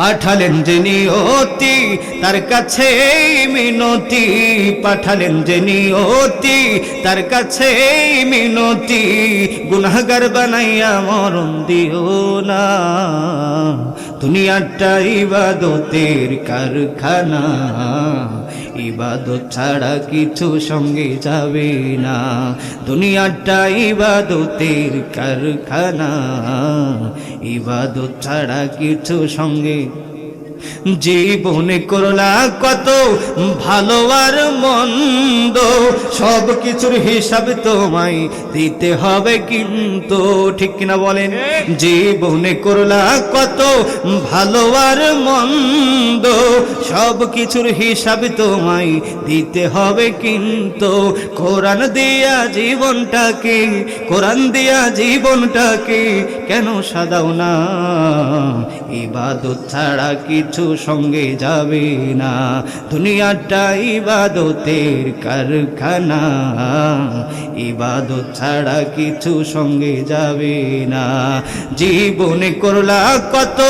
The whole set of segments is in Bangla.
পাঠালেন যে নিয়তি, তার কাছে মিনতি। পাঠালেন যে নিয়তি, তার কাছে মিনতি। গুনাহগার বানাইয়া মরণ দিও না। দুনিয়াটা ইবাদতের কারখানা। ইবাদত ছাড়া কিছু সঙ্গে যাবে না। দুনিয়াটা ইবাদতের কারখানা। ইবাদত ছাড়া কিছু সঙ্গে জীবনে করলা কত ভালো আর মন্দ, সব কিছুর হিসাব তোমায় দিতে হবে কিন্তু, ঠিক কিনা বলেন? জীবনে করলা কত ভালো আর মন্দ, সব কিছুর হিসাব তোমায় দিতে হবে কিন্তু, কোরআন দিয়া জীবনটাকে, কোরআন দিয়া জীবনটাকে কেন সাদাও না? ইবাদত ছাড়া কিছু সঙ্গে যাবে না। দুনিয়াটা ইবাদতের কারখানা। ইবাদত ছাড়া কিছু সঙ্গে যাবে না। জীবনে করলা কত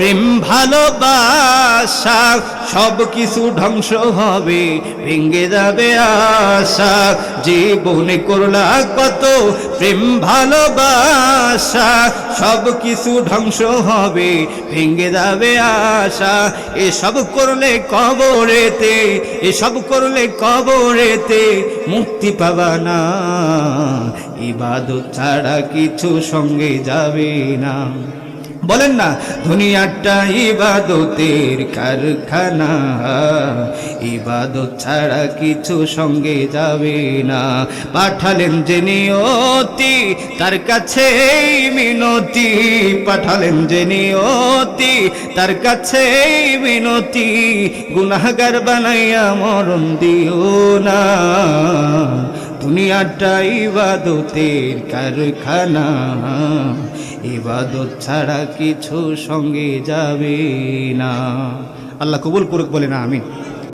প্রেম ভালোবাসা, সব কিছু ধ্বংস হবে ভেঙ্গে যাবে আশা। জীবনে করলা কত, প্রেম ভালোবাসা, সব কিছু ধ্বংস হবে ভেঙ্গে যাবে আশা। এসব করলে কবরেতে, এসব করলে কবরেতে মুক্তি পাবা না। ইবাদত ছাড়া কিছু সঙ্গে যাবে না। বলেন না, দুনিয়াটা ইবাদতের কারখানা। ইবাদত ছাড়া কিছু সঙ্গে যাবে না। পাঠালেন যে নিয়তি, তার কাছে মিনতি। পাঠালেন যে নিয়তি, তার কাছে মিনতি। গুনাহগার বানাইয়া মরণ দিও না। দুনিয়াটা ইবাদতের কারখানা। ইবাদত ছাড়া কিছু সঙ্গে যাবে না। আল্লাহ কবুল করুক বলে না আমিন।